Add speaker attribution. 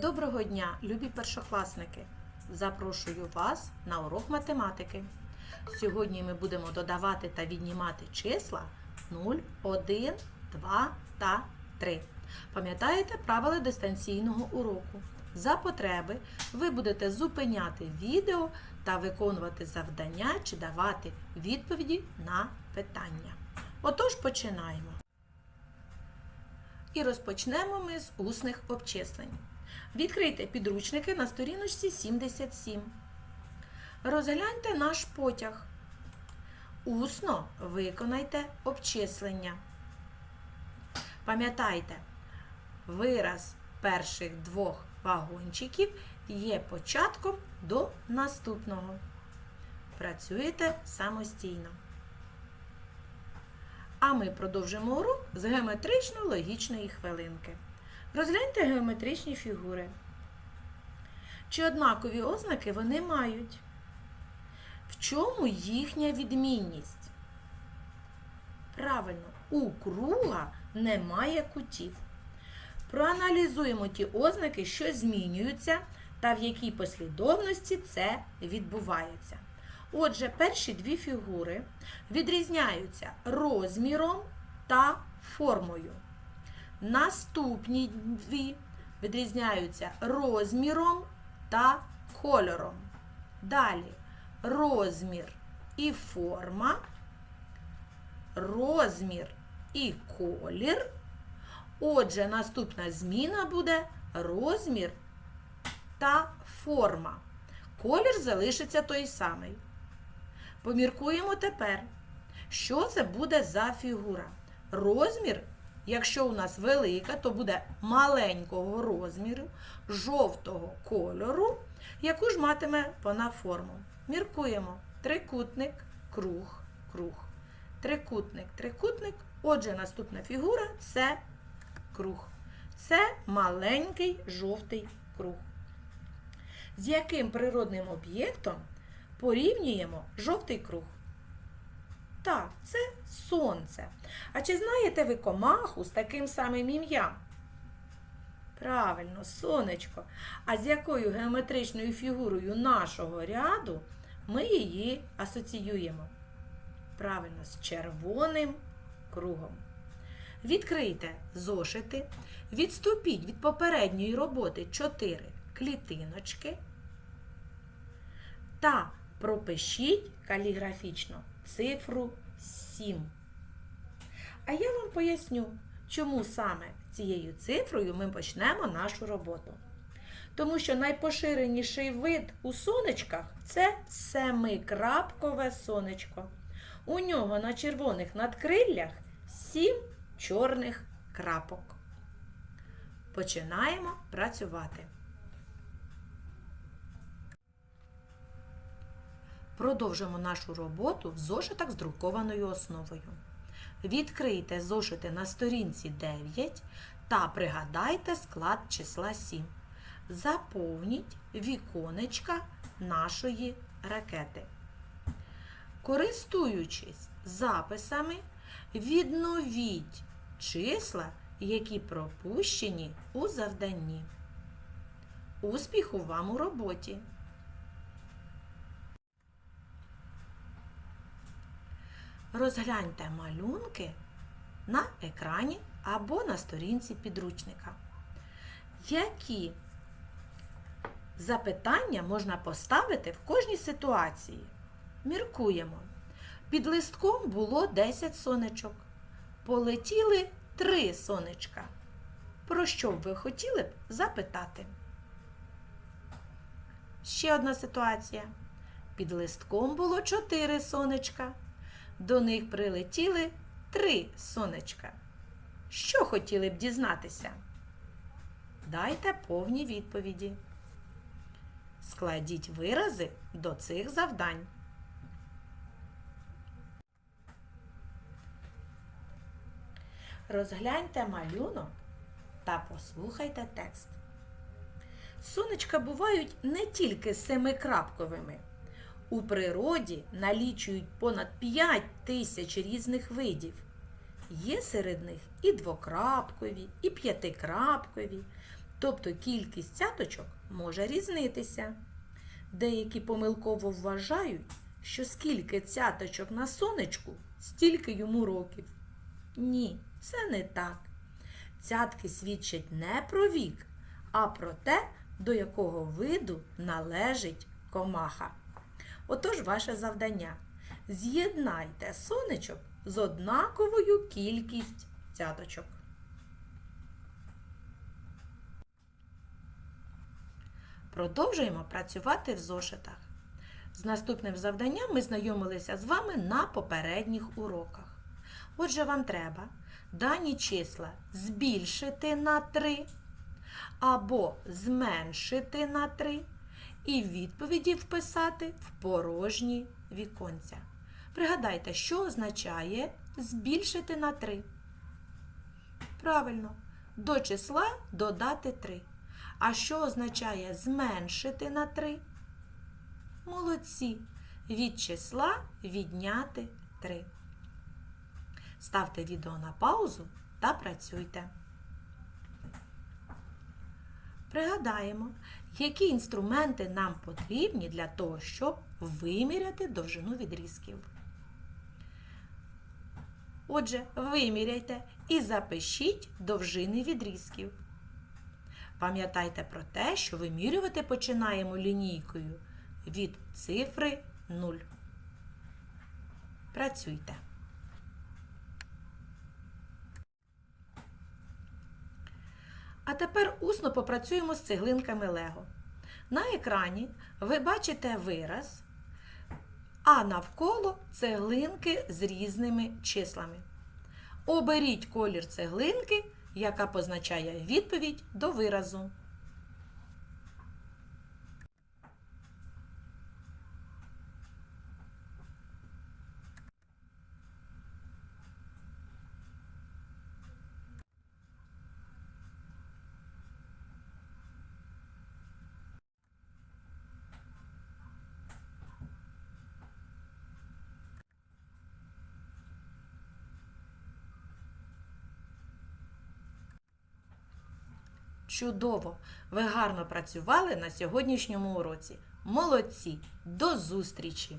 Speaker 1: Доброго дня, любі першокласники! Запрошую вас на урок математики. Сьогодні ми будемо додавати та віднімати числа 0, 1, 2 та 3. Пам'ятаєте правила дистанційного уроку? За потреби ви будете зупиняти відео та виконувати завдання чи давати відповіді на питання. Отож, починаємо. І розпочнемо ми з усних обчислень. Відкрийте підручники на сторіночці 77. Розгляньте наш потяг. Усно виконайте обчислення. Пам'ятайте, вираз перших двох вагончиків є початком до наступного. Працюєте самостійно. А ми продовжимо урок з геометрично-логічної хвилинки. Розгляньте геометричні фігури. Чи однакові ознаки вони мають? В чому їхня відмінність? Правильно, у круга немає кутів. Проаналізуємо ті ознаки, що змінюються, та в якій послідовності це відбувається. Отже, перші дві фігури відрізняються розміром та формою. Наступні дві відрізняються розміром та кольором. Далі розмір і форма, розмір і колір. Отже, наступна зміна буде розмір та форма. Колір залишиться той самий. Поміркуємо тепер, що це буде за фігура. Розмір Якщо у нас велика, то буде маленького розміру, жовтого кольору, яку ж матиме вона форму. Міркуємо. Трикутник, круг, круг. Трикутник, трикутник. Отже, наступна фігура це круг. Це маленький жовтий круг. З яким природним об'єктом порівнюємо жовтий круг? Так, це сонце. А чи знаєте ви комаху з таким самим ім'ям? Правильно, сонечко. А з якою геометричною фігурою нашого ряду ми її асоціюємо? Правильно, з червоним кругом. Відкрийте зошити, відступіть від попередньої роботи 4 клітиночки та пропишіть каліграфічно цифру 7. А я вам поясню, чому саме цією цифрою ми почнемо нашу роботу. Тому що найпоширеніший вид у сонечках це семикрапкове сонечко. У нього на червоних надкриллях сім чорних крапок. Починаємо працювати. Продовжимо нашу роботу в зошитах з друкованою основою. Відкрийте зошити на сторінці 9 та пригадайте склад числа 7. Заповніть віконечка нашої ракети. Користуючись записами, відновіть числа, які пропущені у завданні. Успіху вам у роботі! Розгляньте малюнки на екрані або на сторінці підручника. Які запитання можна поставити в кожній ситуації? Міркуємо. Під листком було 10 сонечок. Полетіли 3 сонечка. Про що б ви хотіли б запитати? Ще одна ситуація. Під листком було 4 сонечка. До них прилетіли три сонечка. Що хотіли б дізнатися? Дайте повні відповіді. Складіть вирази до цих завдань. Розгляньте малюнок та послухайте текст. Сонечка бувають не тільки семикрапковими. У природі налічують понад 5 тисяч різних видів. Є серед них і двокрапкові, і п'ятикрапкові, Тобто кількість цяточок може різнитися. Деякі помилково вважають, що скільки цяточок на сонечку, стільки йому років. Ні, це не так. Цятки свідчать не про вік, а про те, до якого виду належить комаха. Отож, ваше завдання. З'єднайте сонечок з однаковою кількість цяточок. Продовжуємо працювати в зошитах. З наступним завданням ми знайомилися з вами на попередніх уроках. Отже, вам треба дані числа збільшити на 3 або зменшити на 3 і відповіді вписати в порожні віконця. Пригадайте, що означає збільшити на 3. Правильно, до числа додати 3. А що означає зменшити на 3? Молодці. Від числа відняти 3. Ставте відео на паузу та працюйте. Пригадаємо, які інструменти нам потрібні для того, щоб виміряти довжину відрізків. Отже, виміряйте і запишіть довжини відрізків. Пам'ятайте про те, що вимірювати починаємо лінійкою від цифри 0. Працюйте. А тепер усно попрацюємо з цеглинками Лего. На екрані ви бачите вираз, а навколо цеглинки з різними числами. Оберіть колір цеглинки, яка позначає відповідь до виразу. Чудово! Ви гарно працювали на сьогоднішньому уроці. Молодці! До зустрічі!